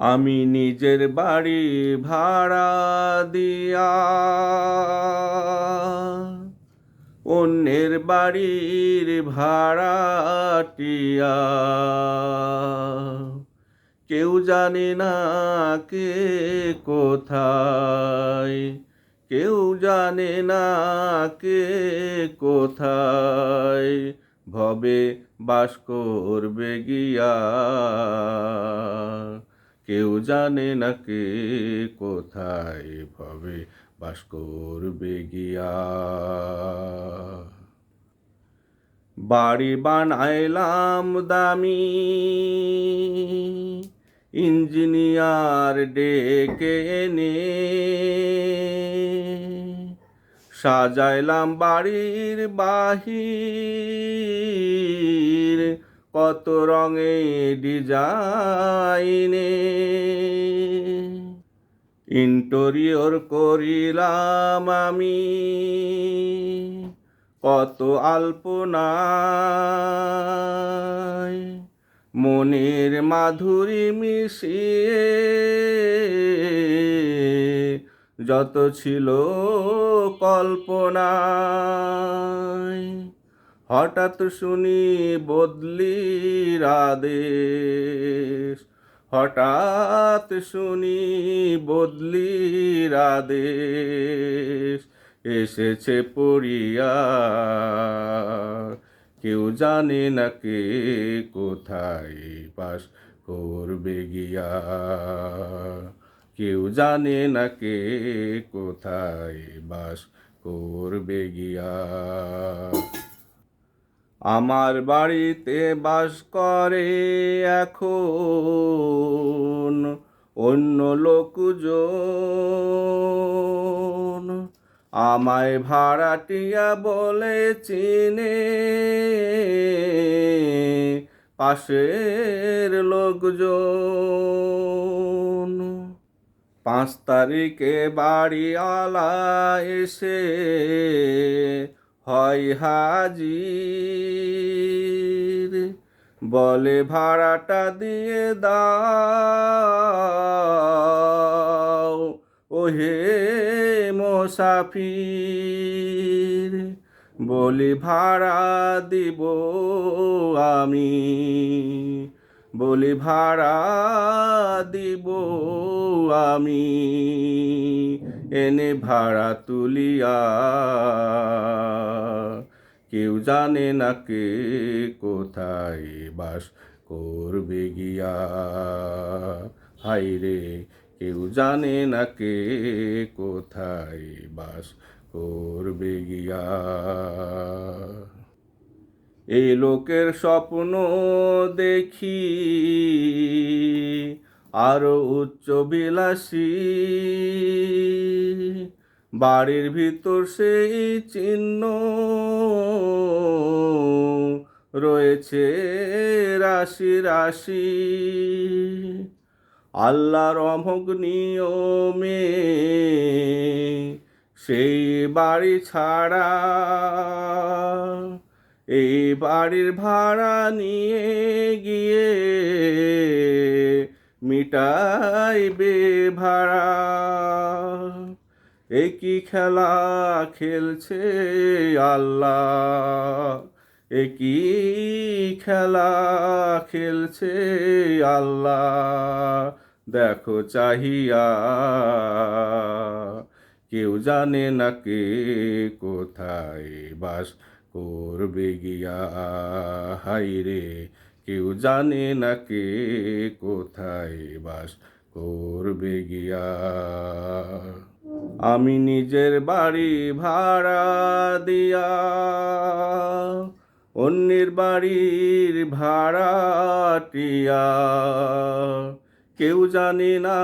আমি নিজের বাড়ি ভাড়া দিয়া। অন্যের বাড়ির ভাড়াটিয়া। কেউ জানে না কে কোথায়। কেউ জানে না কে কোথায়। ভবে বাস করবে গিয়া। কেউ জানে না কে কোথায় ভবে বাস করবে গিয়া। বাড়ি বানাইলাম দামি, ইঞ্জিনিয়ার ডেকে এনে। সাজাইলাম বাড়ির বাহির কত রঙে ডিজাইনে। ইন্টোরিয়র করিলাম আমি। কত আল্পনায় মনের মাধুরী মিশিয়ে যত ছিল কল্পনায়। হঠাৎ শুনি বদলির আদেশ হঠাৎ শুনি বদলির আদেশ এসেছে পড়িয়া, কেউ জানে না কে কোথায় বাস করবে গিয়া। কেউ জানে না কে কোথায় বাস করবে গিয়া। আমার বাড়িতে বাস করে এখন অন্য লোকজন। আমায় ভাড়াটিয়া বলে চিনে। পাশের লোকজন। পাঁচ তারিখে বাড়িওয়ালা এসে হয় হাজির। বলে ভাড়াটা দিয়ে দাও। ওহে মোসাফির, বলি ভাড়া দিব আমি। বলি ভাড়া দিব আমি। এনে ভাড়া তুলিয়া। কেউ জানে না কে কোথায় বাস করবে গিয়া। হাই রে কেউ জানে না কে কোথায় বাস করবে গিয়া। এই লোকের স্বপ্ন দেখি। আরও উচ্চ বিলাসী। বাড়ির ভিতর সেই চিহ্ন রয়েছে, রাশি রাশি। আল্লাহর অমোঘ সেই বাড়ি ছাড়া এই বাড়ির ভাড়া নিয়ে গিয়ে মিটাইবে ভাড়া। একই খেলা খেলছে আল্লাহ। একই খেলা খেলছে আল্লাহ। দেখো চাহিয়া। কেউ জানে না কে কোথায় বাস করবে গিয়া। হাই রে কেউ জানে না কে কোথায় বাস করবে গিয়া। আমি নিজের বাড়ি ভাড়া দিয়া, অন্যের বাড়ির ভাড়াটিয়া কেউ জানে না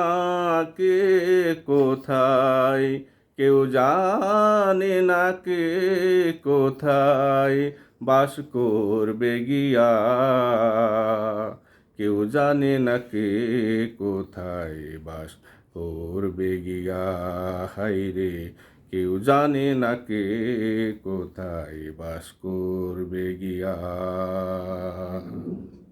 কে কোথায়, কেউ জানে না কে কোথায় বাস করবে গিয়া। কেউ জানে না কে কোথায় বাস করবে গিয়া। হাই রে, কেউ জানে না কে কোথায় বাস করবে গিয়া।